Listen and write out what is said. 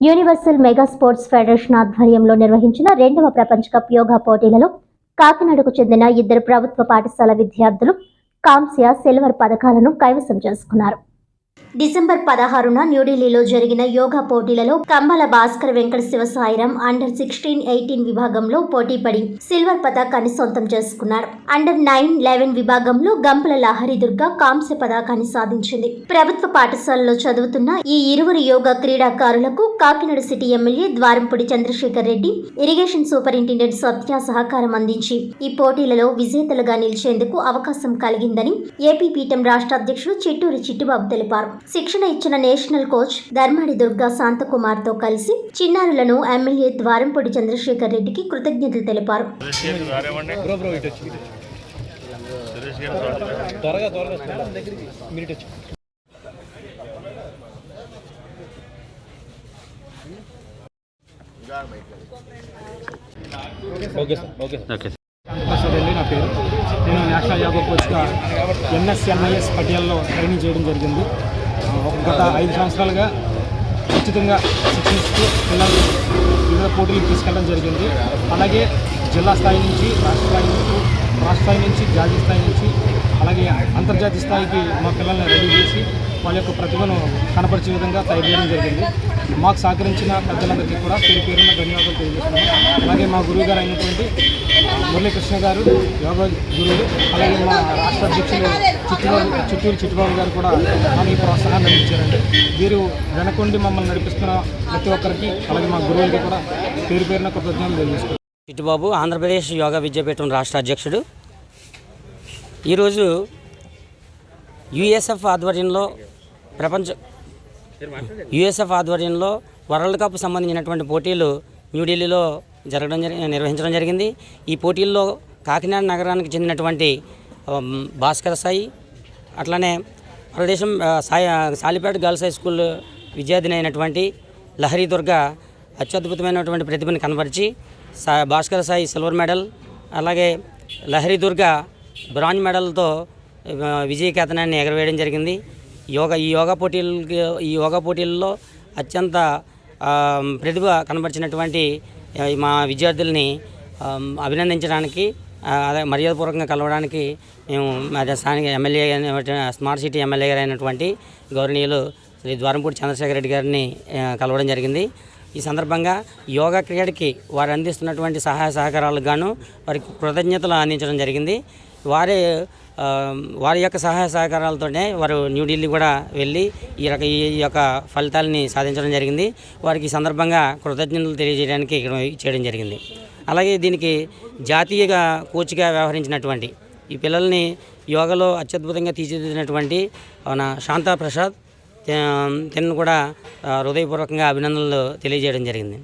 Universal mega sports federation ఆధ్వర్యంలో నిర్వహించిన రెండవ ప్రపంచ కప్ యోగా పోటీలలో కాకినాడకు చెందిన ఇద్దరు ప్రభుత్వ పాఠశాల విద్యార్థులు కాంస్య సిల్వర్ పథకాలను కైవసం చేసుకున్నారు. డిసెంబర్ పదహారున న్యూఢిల్లీలో జరిగిన యోగా పోటీలలో Kambala Bhaskar Venkata Siva Sairam under sixteen eighteen విభాగంలో పోటీపడి సిల్వర్ పతాకాన్ని సొంతం చేసుకున్నారు. అండర్ నైన్ లెవెన్ విభాగంలో గంపల లహరి దుర్గ కాంస్య పతాకాన్ని సాధించింది. ప్రభుత్వ పాఠశాలలో చదువుతున్న ఈ ఇరువురు యోగా క్రీడాకారులకు Kakinada city MLA Dwarampudi Chandrasekhar Reddy irrigation superintendent Satya సహకారం అందించి ఈ పోటీలలో విజేతలుగా నిలిచేందుకు అవకాశం కలిగిందని ఏపీ పీఠం రాష్ట్ర అధ్యక్షుడు చిట్టూరి చిట్టుబాబు తెలిపారు. శిక్షణ ఇచ్చిన నేషనల్ కోచ్ ధర్మాడి దుర్గా శాంతకుమార్తో కలిసి చిన్నారులను ఎమ్మెల్యే ద్వారంపూడి చంద్రశేఖర్ రెడ్డికి కృతజ్ఞతలు తెలిపారు. Okay sir okay sir. నా పేరు. నేను నేషనల్ యోగా కోచ్గా ఎన్ఎస్ఎన్ఐఎస్ పటియాల్లో ట్రైనింగ్ చేయడం జరిగింది. గత ఐదు సంవత్సరాలుగా ఉచితంగా శిక్షిస్తూ పిల్లలు వివిధ పోటీలకు తీసుకెళ్ళడం జరిగింది. అలాగే జిల్లా స్థాయి నుంచి రాష్ట్ర స్థాయి నుంచి రాష్ట్ర స్థాయి నుంచి జాతీయ స్థాయి నుంచి అలాగే అంతర్జాతీయ స్థాయికి మా పిల్లల్ని రెడీ చేసి వాళ్ళ యొక్క ప్రతిభను కనపరిచే విధంగా తయారు చేయడం జరిగింది. మాకు సహకరించిన పెద్దలందరికీ కూడా పేరు పేరున ధన్యవాదాలు తెలియజేస్తున్నాను అలాగే మా గురువు గారు అయినటువంటి మురళీకృష్ణ గారు యోగా గురువులు అలాగే మా రాష్ట్ర అధ్యక్షులు చిత్తూరు చిత్తూరు చిట్టుబాబు గారు కూడా ఈ ప్రోత్సాహాన్ని అందించారండి. వీరు వెనకుండి మమ్మల్ని నడిపిస్తున్న ప్రతి ఒక్కరికి అలాగే మా గురువులకి కూడా పేరు పేరున కృతజ్ఞతలు తెలియజేస్తున్నాను చిట్టుబాబు ఆంధ్రప్రదేశ్ యోగా విద్యాపీఠం రాష్ట్ర అధ్యక్షుడు. ఈరోజు యుఎస్ఎఫ్ ఆధ్వర్యంలో ప్రపంచ యుఎస్ఎఫ్ ఆధ్వర్యంలో వరల్డ్ కప్ సంబంధించినటువంటి పోటీలు న్యూఢిల్లీలో జరగడం జరి నిర్వహించడం జరిగింది. ఈ పోటీల్లో కాకినాడ నగరానికి చెందినటువంటి భాస్కర సాయి అట్లానే ప్రదేశం Sai Salipeta girls high school విద్యార్థిని అయినటువంటి లహరి దుర్గ అత్యద్భుతమైనటువంటి ప్రతిభను కనబరిచి సా భాస్కర్ సాయి సిల్వర్ మెడల్ అలాగే లహరి దుర్గ బ్రాంజ్ మెడల్తో ఆ, విజయ కేతనాన్ని ఎగరవేయడం జరిగింది. యోగా ఈ యోగా పోటీలకి ఈ యోగా పోటీల్లో అత్యంత ప్రతిభ కనబరిచినటువంటి మా విద్యార్థుల్ని అభినందించడానికి అదే మర్యాదపూర్వకంగా కలవడానికి మేము మా స్థానిక ఎమ్మెల్యే అయిన- స్మార్ట్ సిటీ ఎమ్మెల్యే గారు అయినటువంటి గౌరవనీయులు శ్రీ ద్వారంపూడి చంద్రశేఖర రెడ్డి గారిని కలవడం జరిగింది. ఈ సందర్భంగా యోగా క్రీడకి వారు అందిస్తున్నటువంటి సహాయ సహకారాలకు గాను వారికి కృతజ్ఞతలు అందించడం జరిగింది. వారి వారి యొక్క సహాయ సహకారాలతోనే వారు న్యూఢిల్లీ కూడా వెళ్ళి ఈ రక ఈ యొక్క ఫలితాలని సాధించడం జరిగింది. వారికి ఈ సందర్భంగా కృతజ్ఞతలు తెలియజేయడానికి ఇక్కడ చేయడం జరిగింది. అలాగే దీనికి జాతీయగా కోచ్గా వ్యవహరించినటువంటి ఈ పిల్లల్ని యోగాలో అత్యద్భుతంగా తీర్చిదిద్దినటువంటి మన శాంతా ప్రసాద్ తిన్ను కూడా హృదయపూర్వకంగా అభినందనలు తెలియజేయడం జరిగింది.